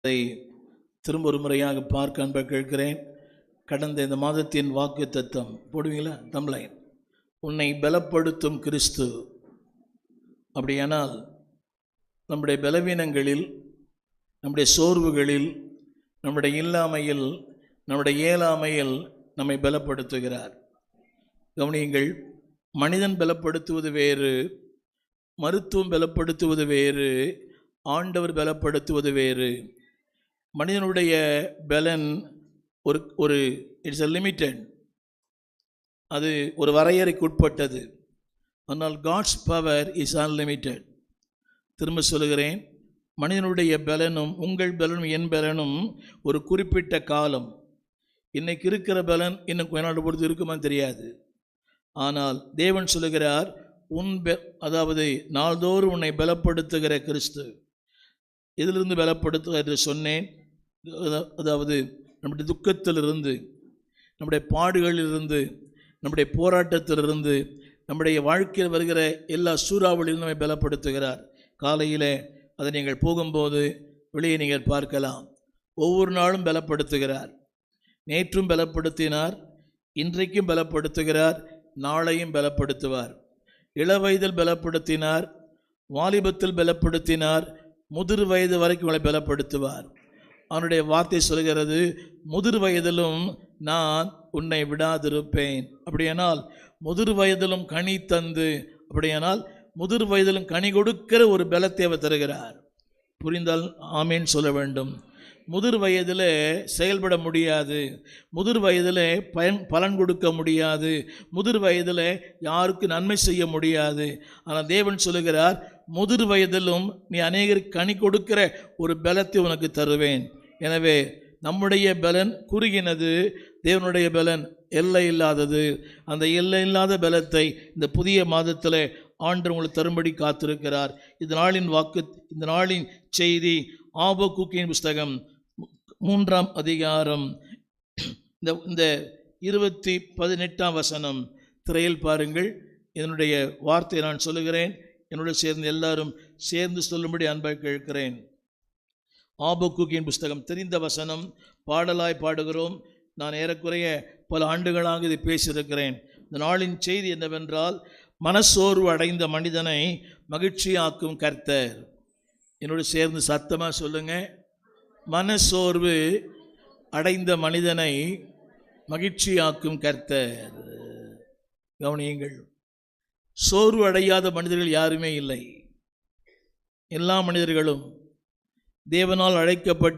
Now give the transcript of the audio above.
அதை திரும்ப ஒரு முறையாக பார்க்க அன்பை கேட்கிறேன். கடந்த இந்த மாதத்தின் வாக்கு தத்தம் போடுவீங்களா? தம்லைன் உன்னை பலப்படுத்தும் கிறிஸ்து. அப்படியானால் நம்முடைய பலவீனங்களில் நம்முடைய சோர்வுகளில் நம்முடைய இல்லாமையில் நம்முடைய இயலாமையில் நம்மை பலப்படுத்துகிறார். கவனியுங்கள் மனிதன் பலப்படுத்துவது வேறு மருத்துவம் பலப்படுத்துவது வேறு ஆண்டவர் பலப்படுத்துவது வேறு. மனிதனுடைய பலன் ஒரு ஒரு இட்ஸ் அ லிமிட்டட் அது ஒரு வரையறைக்கு உட்பட்டது. ஆனால் காட்ஸ் பவர் இஸ் அன்லிமிட்டெட் திரும்ப சொல்லுகிறேன் மனிதனுடைய பலனும் உங்கள் பலனும் என் பலனும் ஒரு குறிப்பிட்ட காலம். இன்னைக்கு இருக்கிற பலன் இன்னும் கொஞ்ச நாள் பொறுத்து இருக்குமான்னு தெரியாது. ஆனால் தேவன் சொல்லுகிறார் உன் பெ அதாவது நாள்தோறும் உன்னை பலப்படுத்துகிற கிறிஸ்து. இதிலிருந்து பலப்படுத்துக என்று சொன்னேன் அதாவது நம்முடைய துக்கத்திலிருந்து நம்முடைய பாடுகளிலிருந்து நம்முடைய போராட்டத்திலிருந்து நம்முடைய வாழ்க்கையில் வருகிற எல்லா சூறாவளியிலும் நம்மை பலப்படுத்துகிறார். காலையிலே அதை நீங்கள் போகும்போது வெளியே நீங்கள் பார்க்கலாம். ஒவ்வொரு நாளும் பலப்படுத்துகிறார். நேற்றும் பலப்படுத்தினார் இன்றைக்கும் பலப்படுத்துகிறார் நாளையும் பலப்படுத்துவார். இளவயதில் பலப்படுத்தினார் வாலிபத்தில் பலப்படுத்தினார் முதிர் வயது வரைக்கும் உங்களை பலப்படுத்துவார். அவனுடைய வார்த்தை சொல்கிறது முதிர் வயதிலும் நான் உன்னை விடாதிருப்பேன். அப்படியானால் முதிர் வயதிலும் கனி தந்து அப்படியானால் முதிர் வயதிலும் கனி கொடுக்கிற ஒரு பலத்தை அவர் தருகிறார். புரிந்தால் ஆமேன்னு சொல்ல வேண்டும். முதிர் வயதில் செயல்பட முடியாது. முதிர் வயதில் பயன் பலன் கொடுக்க முடியாது. முதிர் வயதில் யாருக்கு நன்மை செய்ய முடியாது. ஆனால் தேவன் சொல்லுகிறார் முதிர் வயதிலும் நீ அநேகருக்கு கனி கொடுக்கிற ஒரு பலத்தை உனக்கு தருவேன். எனவே நம்முடைய பலன் குறுகினது தேவனுடைய பலன் எல்லை இல்லாதது. அந்த எல்லை இல்லாத பலத்தை இந்த புதிய மாதத்தில் ஆண்டு உங்களுக்கு தரும்படி காத்திருக்கிறார். இந்த நாளின் வாக்கு இந்த நாளின் செய்தி ஆபக்கூக்கின் புஸ்தகம் மூன்றாம் அதிகாரம். இந்த இந்த இருபத்தி பதினெட்டாம் வசனம். திரையில் பாருங்கள். என்னுடைய வார்த்தையை நான் சொல்லுகிறேன். என்னோட சேர்ந்து எல்லாரும் சேர்ந்து சொல்லும்படி அன்பை கேட்கிறேன். ஆபக்கூக்கின் புஸ்தகம் தெரிந்த வசனம். பாடலாய் பாடுகிறோம். நான் ஏறக்குறைய பல ஆண்டுகளாக இதை பேசியிருக்கிறேன். இந்த நாளின் செய்தி என்னவென்றால் மனசோர்வு அடைந்த மனிதனை மகிழ்ச்சியாக்கும் கர்த்தர். என்னோடு சேர்ந்து சத்தமாக சொல்லுங்கள் மனசோர்வு அடைந்த மனிதனை மகிழ்ச்சியாக்கும் கர்த்தர். கவனியுங்கள். சோர்வு அடையாத மனிதர்கள் யாருமே இல்லை. எல்லா மனிதர்களும் தேவனால் அழைக்கப்பட்ட